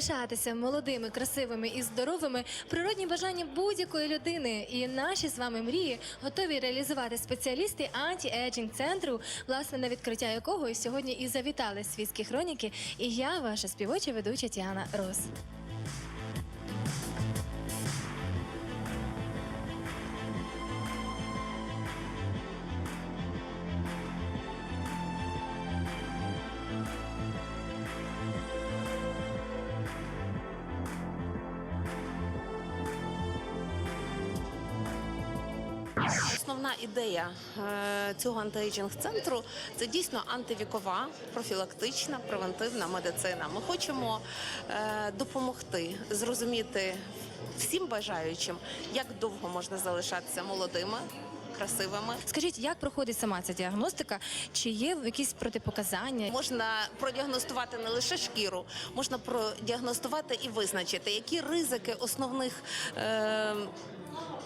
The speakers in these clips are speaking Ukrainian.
залишатися молодими, красивими і здоровими природні бажання будь-якої людини. І наші з вами мрії готові реалізувати спеціалісти анті-еджінг центру, власне, на відкриття якого сьогодні і завітали світські хроніки. І я, ваша співоча ведуча Тіана Рос. Ідея е, цього антиейджинг центру це дійсно антивікова, профілактична, превентивна медицина. Ми хочемо е, допомогти зрозуміти всім бажаючим, як довго можна залишатися молодими, красивими. Скажіть, як проходить сама ця діагностика? Чи є якісь протипоказання? Можна продіагностувати не лише шкіру, можна продіагностувати і визначити, які ризики основних. Е,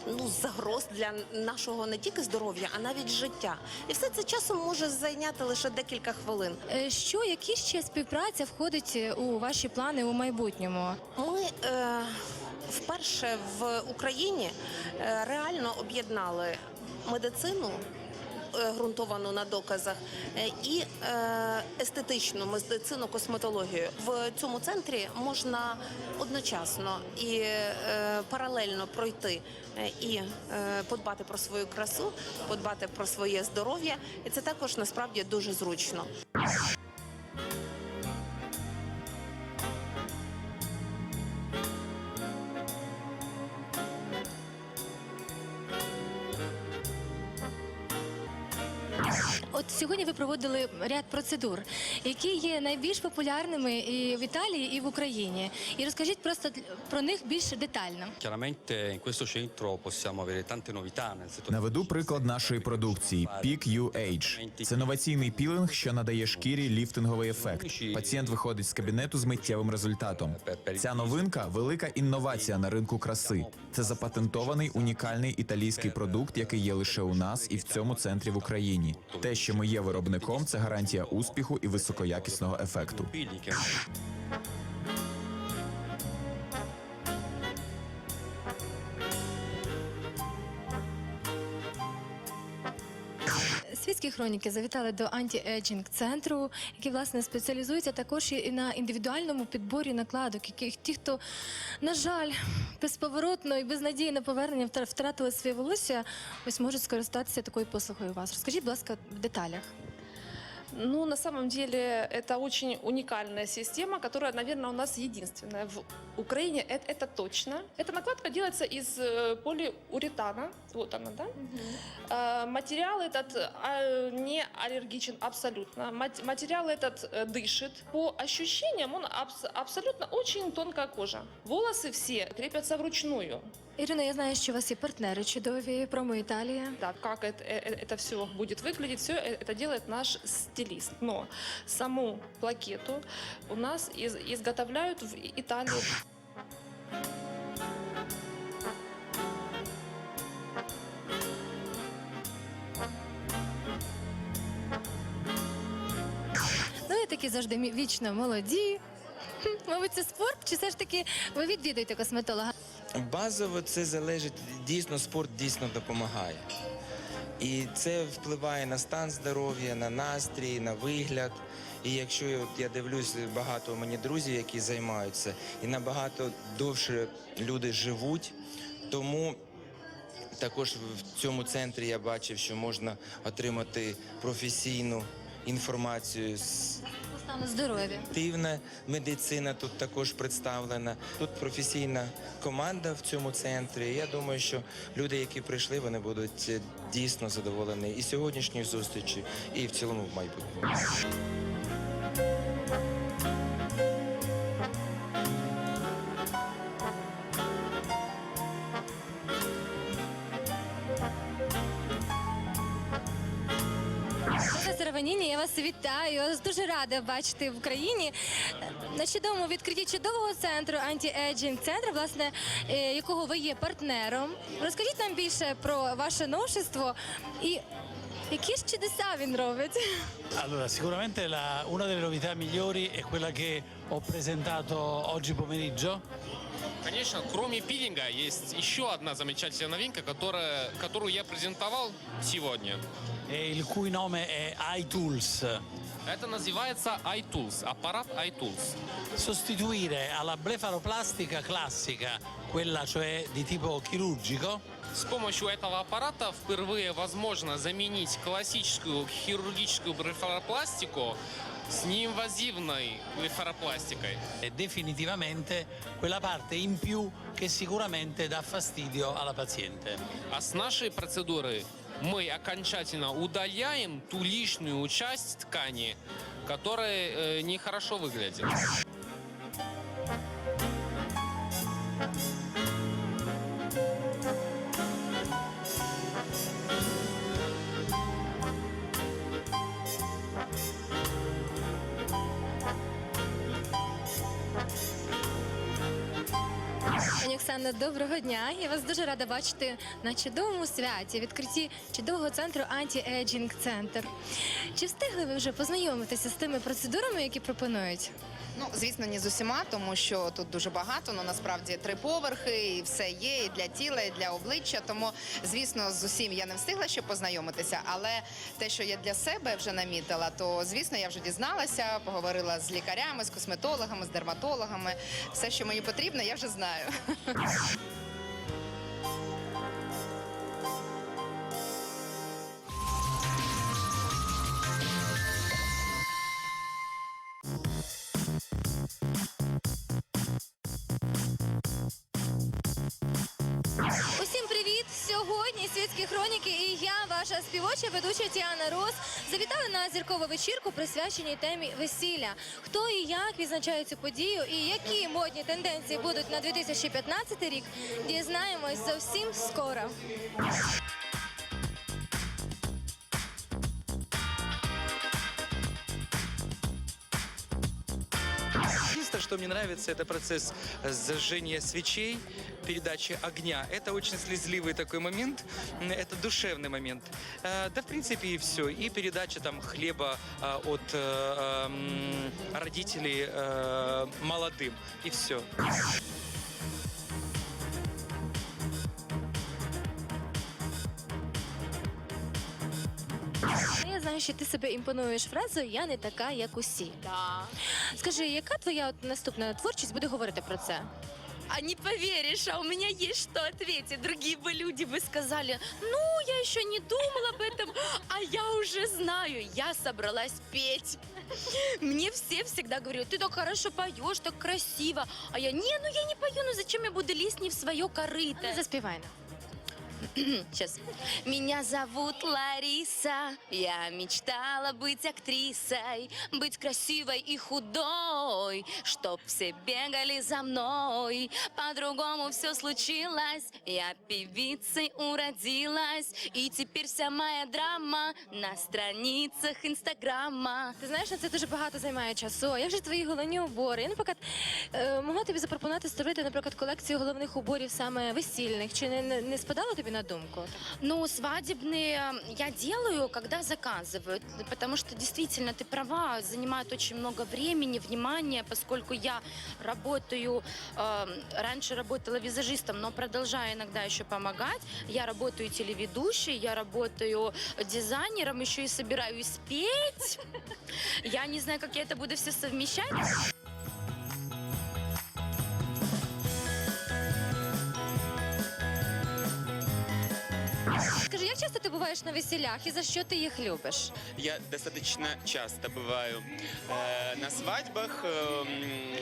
Ну, загроз для нашого не тільки здоров'я, а навіть життя. І все це часом може зайняти лише декілька хвилин. Е, Що, які ще співпраця входить е, у ваші плани у майбутньому? Ми е, вперше в Україні е, реально об'єднали медицину. е, Ґрунтовану на доказах е, і е, естетичну медицину, косметологію в цьому центрі можна одночасно і паралельно пройти і подбати про свою красу, подбати про своє здоров'я, і це також насправді дуже зручно. Сьогодні ви проводили ряд процедур, які є найбільш популярними і в Італії, і в Україні. І розкажіть просто про них більш детально. Chiaramente in questo centro possiamo avere tante novità nel settore. Наведу приклад нашої продукції Peak UH. Це новаційний пілинг, що надає шкірі ліфтинговий ефект. Пацієнт виходить з кабінету з миттєвим результатом. Ця новинка велика інновація на ринку краси. Це запатентований унікальний італійський продукт, який є лише у нас і в цьому центрі в Україні. Те, що ми є виробником, це гарантія успіху і високоякісного ефекту. Pili хроніки завітали до анті-еджінг центру, який власне спеціалізується також і на індивідуальному підборі накладок, яких ті, хто, на жаль, безповоротно і без на повернення втра- втратили своє волосся, ось можуть скористатися такою послугою у вас. Розкажіть, будь ласка, в деталях. Ну, на самом деле, это очень уникальная система, которая, наверное, у нас единственная в Украине. Это, это точно. Эта накладка делается из э, полиуретана. Вот она, да? Э, Материал этот э, не аллергичен абсолютно. Мат- Материал этот дышит. По ощущениям, он абс- абсолютно очень тонкая кожа. Волосы все крепятся вручную. Ірина, я знаю, що у вас є партнери чудові, промо Італія. Да, как это, э, это все будет выглядеть, все это делает наш стилист. Но саму плакету у нас из- изготовляют в Италии. Ну і такі завжди мі- вічно молоді. Хм, Мабуть, це спорт, чи все ж таки ви відвідуєте косметолога? Базово це залежить дійсно, спорт дійсно допомагає. І це впливає на стан здоров'я, на настрій, на вигляд. І якщо я, дивлюсь, багато у мені друзів, які займаються, і набагато довше люди живуть. Тому також в цьому центрі я бачив, що можна отримати професійну інформацію з стану здоров'я. Активна медицина тут також представлена. Тут професійна команда в цьому центрі. Я думаю, що люди, які прийшли, вони будуть е, дійсно задоволені і сьогоднішньої зустрічі, і в цілому в майбутньому. Ваніні, я вас вітаю. Дуже рада бачити в Україні на чудовому відкритті чудового центру анті-еджінг центру, власне, е, якого ви є партнером. Розкажіть нам більше про ваше новшество і Які ж чудеса він робить? Allora, sicuramente la- una delle novità migliori è quella che ho presentato oggi pomeriggio. Конечно, кроме пилинга есть еще одна замечательная новинка, которая, которую я презентовал сегодня. e il cui nome è iTools. Это называется iTools, аппарат iTools. Sostituire alla blefaroplastica classica, quella cioè di tipo chirurgico, С помощью этого аппарата впервые возможно заменить классическую хирургическую блефаропластику с неинвазивной блефаропластикой. è definitivamente quella parte in più che sicuramente dà fastidio alla paziente. А с нашей процедуры мы окончательно удаляем ту лишнюю часть ткани, которая э, нехорошо выглядит. Оксана, доброго дня. Я вас дуже рада бачити на чудовому святі, відкритті чудового центру Anti-Aging Center. Чи встигли ви вже познайомитися з тими процедурами, які пропонують? Ну, звісно, не з усіма, тому що тут дуже багато. Ну насправді три поверхи, і все є і для тіла, і для обличчя. Тому, звісно, з усім я не встигла ще познайомитися. Але те, що я для себе вже намітила, то звісно, я вже дізналася, поговорила з лікарями, з косметологами, з дерматологами. Все, що мені потрібно, я вже знаю. Світські хроніки і я, ваша співоча ведуча Тіана Рос, завітали на зіркову вечірку, присвяченій темі весілля. Хто і як відзначає цю подію, і які модні тенденції будуть на 2015 рік, дізнаємось зовсім скоро. Что мне нравится, это процесс зажжения свечей, передачи огня. Это очень слезливый такой момент, это душевный момент. Э, Да, в принципе, и все. И передача там хлеба а, от э, родителей э, молодым. И все. знаю, що ти себе імпонуєш фразою Я не така, як усі. Да. Скажи, яка твоя от наступна творчість буде говорити про це? А не поверишь, а у меня есть что ответить. Другие бы люди бы сказали, ну, я еще не думала об этом, а я уже знаю, я собралась петь. Мне все всегда говорят, ты так хорошо поешь, так красиво. А я, не, ну я не пою, ну зачем я буду лезть не в свое корыто? Не заспівай нам. Сейчас. Меня зовут Лариса, я мечтала быть актрисой, быть красивой и худой, чтоб все бегали за мной. По-другому все случилось, я певицей уродилась, и теперь вся моя драма на страницах Инстаграма. Ти знаєш, на це дуже багато займає часу. Як же твої головні убори? Я, наприклад, е, могла тобі запропонувати створити, наприклад, колекцію головних уборів саме весільних. Чи не, не, не спадало тобі на думку? Ну, свадебные я делаю, когда заказывают, потому что действительно ты права, занимает очень много времени, внимания, поскольку я работаю, э, раньше работала визажистом, но продолжаю иногда еще помогать. Я работаю телеведущей, я работаю дизайнером, еще и собираюсь петь. Я не знаю, как я это буду все совмещать. часто ти буваєш на весіллях і за що ти їх любиш? Я достаточно часто бываю э, на свадьбах. Эм,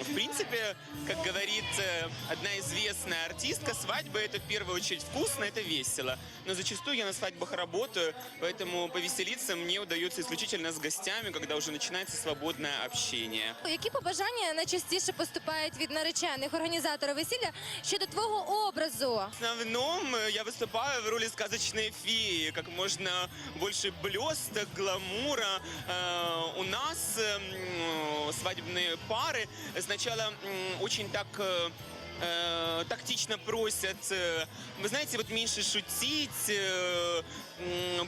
в принципе, как говорит э, одна известная артистка, свадьба это в первую очередь вкусно, это весело. Но зачастую я на свадьбах работаю, поэтому повеселиться мне удается исключительно с гостями, когда уже начинается свободное общение. Які побажання найчастіше поступають від наречених організатора весілля щодо твого образу? В основном э, я выступаю в роли сказочной феи, как можно больше блесток, гламура. Э, у нас э, м, свадебные пары сначала очень так э, э, тактично просят, вы знаете, вот меньше шутить,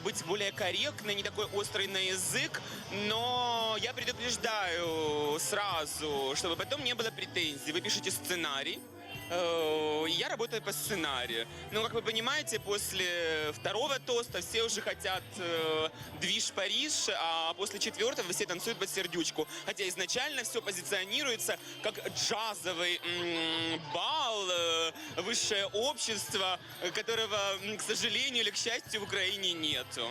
быть более корректной, не такой острый на язык, но я предупреждаю сразу, чтобы потом не было претензий. Вы пишете сценарий, я работаю по сценарию. Но, как вы понимаете, после второго тоста все уже хотят э, движ Париж, а после четвертого все танцуют под сердючку. Хотя изначально все позиционируется как джазовый м, бал, э, высшее общество, э, которого, м, к сожалению или к счастью, в Украине нету.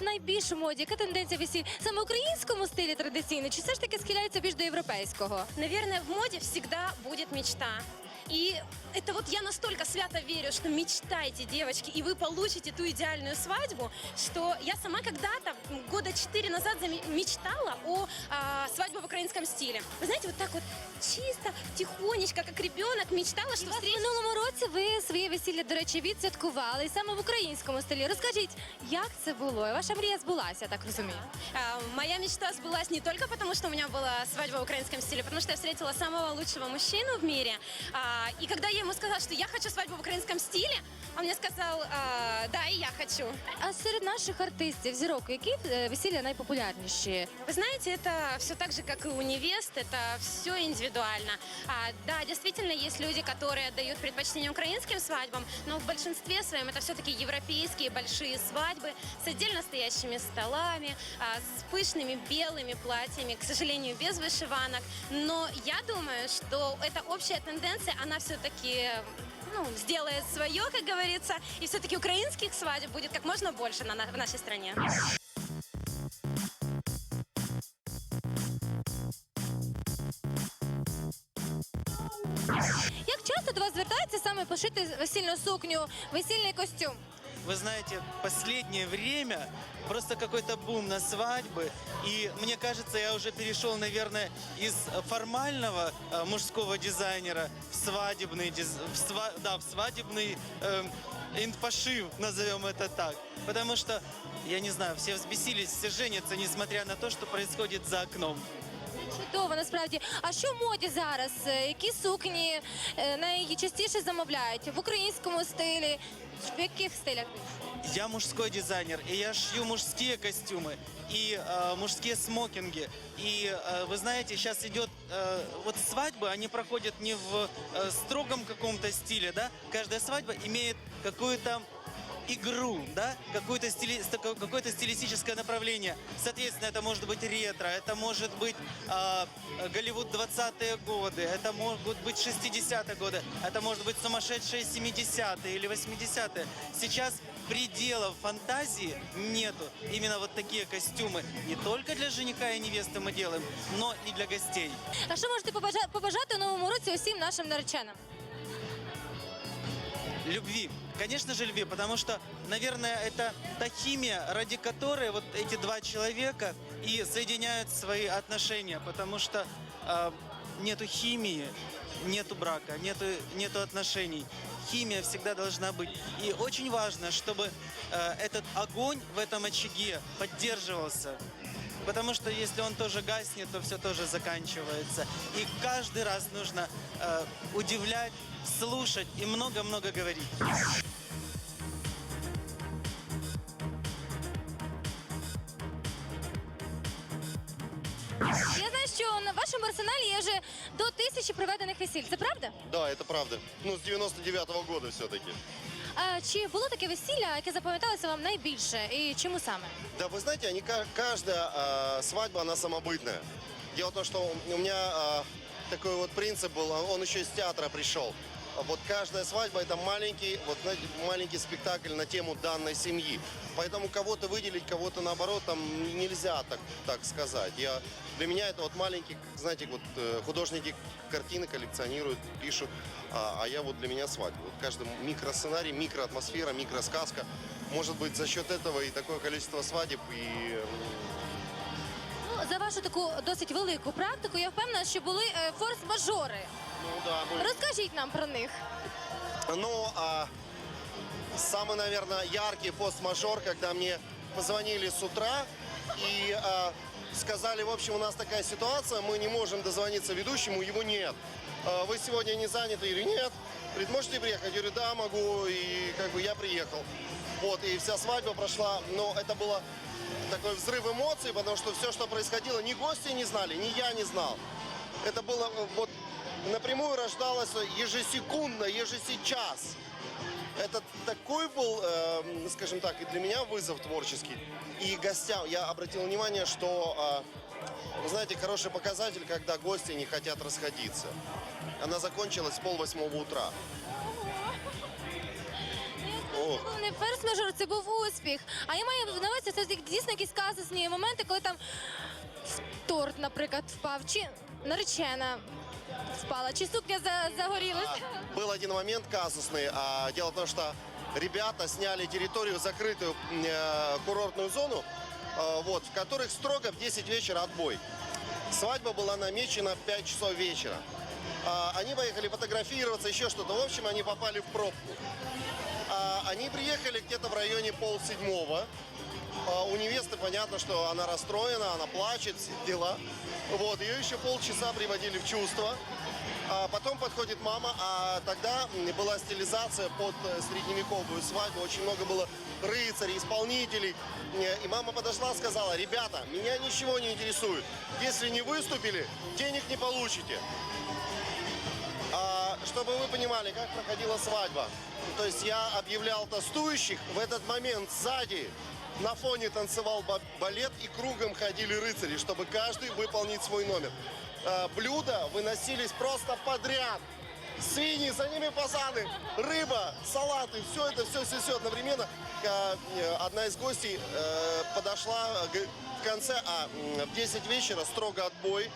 Найбільш у моді? Яка тенденція весіль? Саме українському стилі традиційно, чи все ж таки схиляється більш до європейського? Наверное, в моде всегда будет мечта. И это вот я настолько свято верю, что мечтайте, девочки, и вы получите ту идеальную свадьбу, что я сама когда-то, м, года четыре назад, заме- мечтала о а, свадьбе в украинском стиле. Вы знаете, вот так вот чисто, тихонечко, как ребенок, мечтала, что У вас в встретить... минулому році ви своє весілля, до речі, відсвяткували і саме в українському стилі. Розкажіть, як це було? Ваша мрія збулася, я так розумію. А, Моя мечта сбылась не только потому, что у меня была свадьба в украинском стиле, потому что я встретила самого лучшего мужчину в мире. А, И когда я ему сказала, что я хочу свадьбу в украинском стиле, он мне сказал, а, да, и я хочу. А серед наших артистів, зірок, які е, весілля найпопулярніші? Вы знаете, это все так же, как и у невест, это все индивидуально. А, да, действительно, есть люди, которые отдают предпочтение украинским свадьбам, но в большинстве своем это все-таки европейские большие свадьбы с отдельно стоящими столами, а, с пышными белыми платьями, к сожалению, без вышиванок. Но я думаю, что эта общая тенденция, она все-таки ну, сделает свое, как говорится, и все-таки украинских свадеб будет как можно больше на, на- в нашей стране. Як часто до вас звертаються саме пошити весільну сукню, весільний костюм? Вы знаете, последнее время просто какой-то бум на свадьбы. И мне кажется, я уже перешел, наверное, из формального э, мужского дизайнера в свадебный, диз- в сва- да, в свадебный эм, инфошив, назовем это так. Потому что, я не знаю, все взбесились, все женятся, несмотря на то, что происходит за окном. Чудово, насправді. А що в моді зараз? Е, Які сукні е, найчастіше замовляють? В українському стилі? В яких стилях? Я мужской дизайнер, и я шью мужские костюмы и э, мужские смокинги. И э, вы знаете, сейчас идет э, вот свадьбы, они проходят не в э, строгом каком-то стиле, да. Каждая свадьба имеет какую-то игру, да, какое-то стили... какое-то стилистическое направление. Соответственно, это может быть ретро, это может быть а, Голливуд 20-е годы, это могут быть 60-е годы, это может быть сумасшедшие 70-е или 80-е. Сейчас пределов фантазии нету. Именно вот такие костюмы не только для жениха и невесты мы делаем, но и для гостей. А що можете побажа- побажати у новому році усім нашим нареченим? Любви. Конечно же, любви, потому что, наверное, это та химия, ради которой вот эти два человека и соединяют свои отношения, потому что э, нету химии, нету брака, нету, нету отношений. Химия всегда должна быть. И очень важно, чтобы э, этот огонь в этом очаге поддерживался. Потому что если он тоже гаснет, то все тоже заканчивается. И каждый раз нужно э, удивлять, слушать и много-много говорить. Я знаю, що на вашому арсеналі є вже до тисячі проведених весіль. Це правда? Да, это правда. Ну, с 99-го года все-таки. А чи було таке весілля, яке запам'яталося вам найбільше? І чому саме? Да, вы знаете, они, ка- каждая а, свадьба, она самобытная. Дело в том, что у меня а, такой вот принцип был, а он еще из театра пришел. Вот каждая свадьба это маленький, вот знаете, маленький спектакль на тему данной семьи. Поэтому кого-то выделить, кого-то наоборот, там нельзя так, так сказать. Я, для меня это вот маленький, знаете, вот э, художники картины коллекционируют, пишут, а, а я вот для меня свадьба. Вот каждый микросценарий, микроатмосфера, микросказка. Может быть, за счет этого и такое количество свадеб, и Ну, за вашу таку досить велику практику, я впевнена, що були форс-мажори. Ну да, мы- Розкажіть нам про них. Ну, а, самый, наверное, яркий пост-мажор, когда мне позвонили с утра и а, сказали, в общем, у нас такая ситуация, мы не можем дозвониться ведущему, его нет. А, вы сегодня не заняты или нет? Говорит, можете приехать? Я говорю, да, могу, и как бы я приехал. Вот, и вся свадьба прошла, но это было такой взрыв эмоций, потому что все, что происходило, ни гости не знали, ни я не знал. Это было э, вот напрямую рождалось ежесекундно, ежесечас. Это такой был, э, скажем так, и для меня вызов творческий. И гостям я обратил внимание, что, э, вы знаете, хороший показатель, когда гости не хотят расходиться. Она закончилась в полвосьмого утра. О. Це був не ферс-мажор, це був успіх. А я маю на увазі, це дійсно якісь казусні моменти, коли там торт, наприклад, впав, чи наречена впала, чи сукня за- загорілася. Был один момент казусный. А, дело в том, что ребята сняли территорию, закрытую э, курортную зону, э, вот, в которых строго в 10 вечера отбой. Свадьба была намечена в 5 часов вечера. А, они поехали фотографироваться, еще что-то. В общем, они попали в пробку. Они приехали где-то в районе полседьмого. А, у невесты понятно, что она расстроена, она плачет, дела. Вот, ее еще полчаса приводили в чувство. А потом подходит мама, а тогда была стилизация под э, средневековую свадьбу. Очень много было рыцарей, исполнителей. Э, И мама подошла, сказала, ребята, меня ничего не интересует. Если не выступили, денег не получите. Чтобы вы понимали, как проходила свадьба. То есть я объявлял тостующих, в этот момент сзади на фоне танцевал ба- балет и кругом ходили рыцари, чтобы каждый выполнить свой номер. А, блюда выносились просто подряд. Свиньи, за ними фазаны, рыба, салаты, все это, все, все, все одновременно. Э, Одна из гостей э, подошла в конце, а в 10 вечера строго отбой,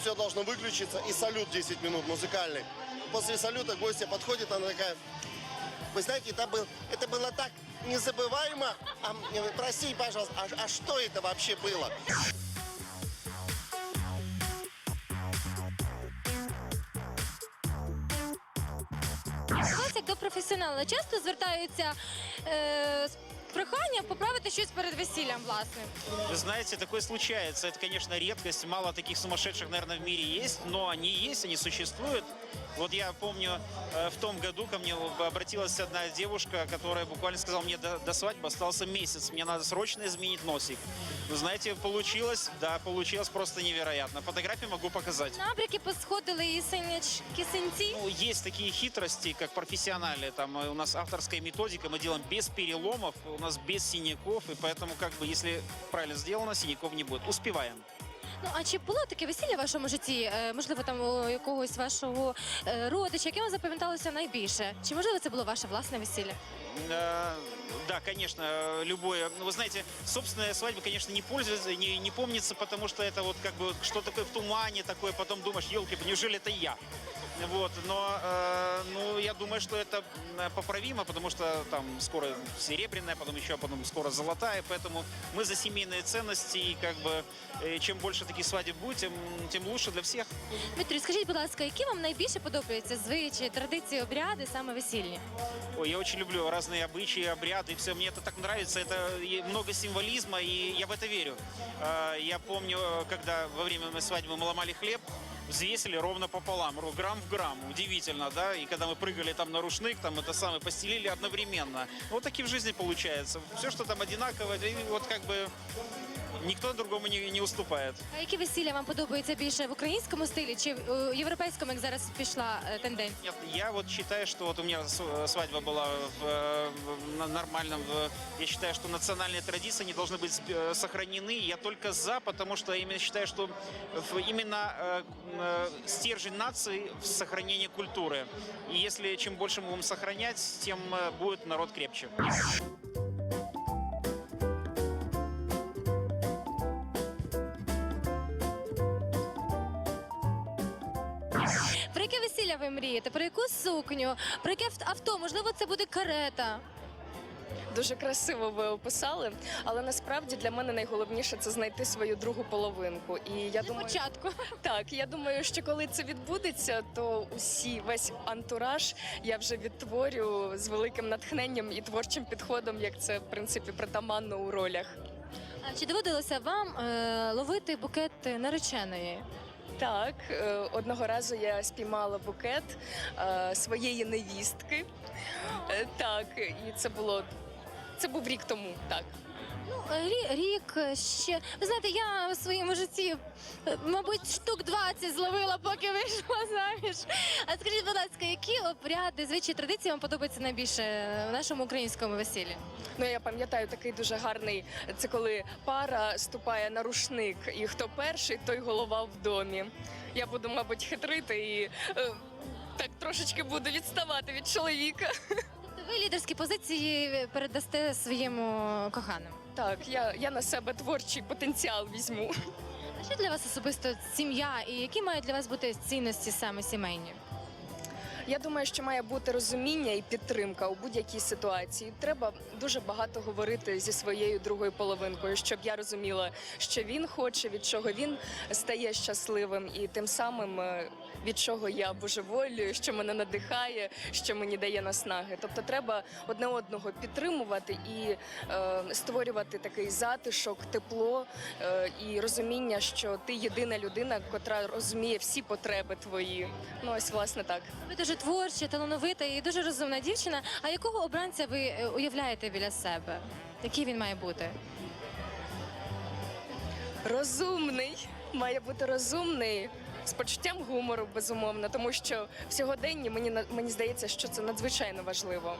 все должно выключиться и салют 10 минут музыкальный. После салюта гостья подходит, она такая, вы знаете, это, был, это было так незабываемо. А, прости, пожалуйста, а, а что это вообще было? Вас до професіонала часто звертаються е, проханням поправити щось перед весіллям, власне. Вы знаете, такое случается. Это, конечно, редкость. Мало таких сумасшедших, наверное, в мире есть, но они есть, они существуют. Вот я помню, э, в том году ко мне обратилась одна девушка, которая буквально сказала, мне до, до свадьбы остался месяц, мне надо срочно изменить носик. Вы знаете, получилось, да, получилось просто невероятно. Фотографии могу показать. Набряки посходили і синячки синці. Ну, есть такие хитрости, как профессионали. Там э, у нас авторская методика, мы делаем без переломов, у нас без синяков, и поэтому, как бы, если правильно сделано, синяков не будет. Успеваем. Ну а чи було таке весілля в вашому житті? Е, можливо, там у якогось вашого е, родича, яке вам запам'яталося найбільше? Чи можливо це було ваше власне весілля? Э, Да, конечно, э, любое. Ну, вы знаете, собственная свадьба, конечно, не пользуется, не, не помнится, потому что это вот как бы что такое в тумане, такое, потом думаешь, елки, неужели это я? Вот, но, э, ну, я думаю, что это м, поправимо, потому что там скоро серебряная, потом еще, потом скоро золотая, поэтому мы за семейные ценности, и как бы э, чем больше таких свадеб будет, тем, тем лучше для всех. Дмитрій, скажіть, будь ласка, які вам найбільше подобаються звичаї, традиції, обряди саме весільні? Ой, я очень люблю разные обычаи, обряды, все. Мне это так нравится, это и много символизма, и я в это верю. А, Я помню, когда во время моей свадьбы мы ломали хлеб, взвесили ровно пополам, грамм в грамм. Удивительно, да? И когда мы прыгали там на рушник, там это самое, постелили одновременно. Вот так и в жизни получается. Все, что там одинаковое, и вот как бы никто другому не, не уступает. А які весілля вам подобаються більше в українському стилі чи в е, європейському, як зараз пішла е, тенденція? Нет, я вот считаю, что вот у меня с- свадьба была в, э, в- на нормальном. в- я считаю, что национальные традиции не должны быть сп- э, сохранены. Я только за, потому что я именно считаю, что в- именно э, э, стержень нации в сохранении культуры. И если чем больше мы будем сохранять, тем э, будет народ крепче. Мрієте? Про яку сукню? Про яке авто? Можливо, це буде карета? Дуже красиво ви описали, але насправді для мене найголовніше це знайти свою другу половинку. І я думаю, Початку. так, я думаю, що коли це відбудеться, то усі весь антураж я вже відтворю з великим натхненням і творчим підходом, як це в принципі притаманно у ролях. А чи доводилося вам е, ловити букет нареченої? Так, е, одного разу я спіймала букет е, своєї невістки. Е, Так, і це було це був рік тому. Так. Ну, рі- рік ще. Ви знаєте, я у своєму житті, е, мабуть, штук 20 зловила, поки вийшла заміж. А скажіть, будь ласка, які обряди, звичаї традиції вам подобаються найбільше в нашому українському весіллі? Ну я пам'ятаю такий дуже гарний. Це коли пара ступає на рушник, і хто перший, той голова в домі. Я буду, мабуть, хитрити і е, так трошечки буду відставати від чоловіка. Ви лідерські позиції передасте своєму коханому. Так, я, я на себе творчий потенціал візьму. А що для вас особисто сім'я і які мають для вас бути цінності саме сімейні? Я думаю, що має бути розуміння і підтримка у будь-якій ситуації. Треба дуже багато говорити зі своєю другою половинкою, щоб я розуміла, що він хоче, від чого він стає щасливим, і тим самим е, від чого я божеволюю, що мене надихає, що мені дає наснаги. Тобто, треба одне одного підтримувати і е, створювати такий затишок, тепло е, і розуміння, що ти єдина людина, котра розуміє всі потреби твої. Ну ось власне так. Ви дуже творча, талановита і дуже розумна дівчина. А якого обранця ви е, уявляєте біля себе? Який він має бути? Розумний. Має бути розумний. З почуттям гумору, безумовно, тому що в сьогоденні мені мені здається, що це надзвичайно важливо.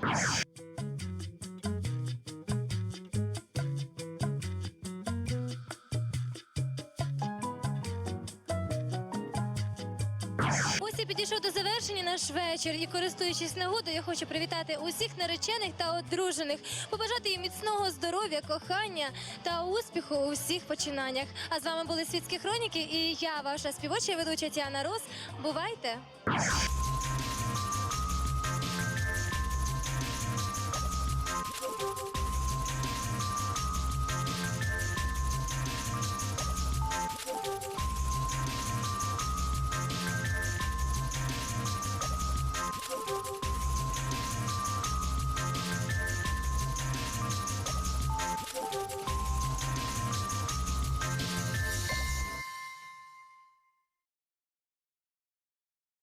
Підійшов до завершення наш вечір. І користуючись нагодою, я хочу привітати усіх наречених та одружених, побажати їм міцного здоров'я, кохання та успіху у всіх починаннях. А з вами були світські хроніки, і я, ваша співоча ведуча Тіана Рос. Бувайте!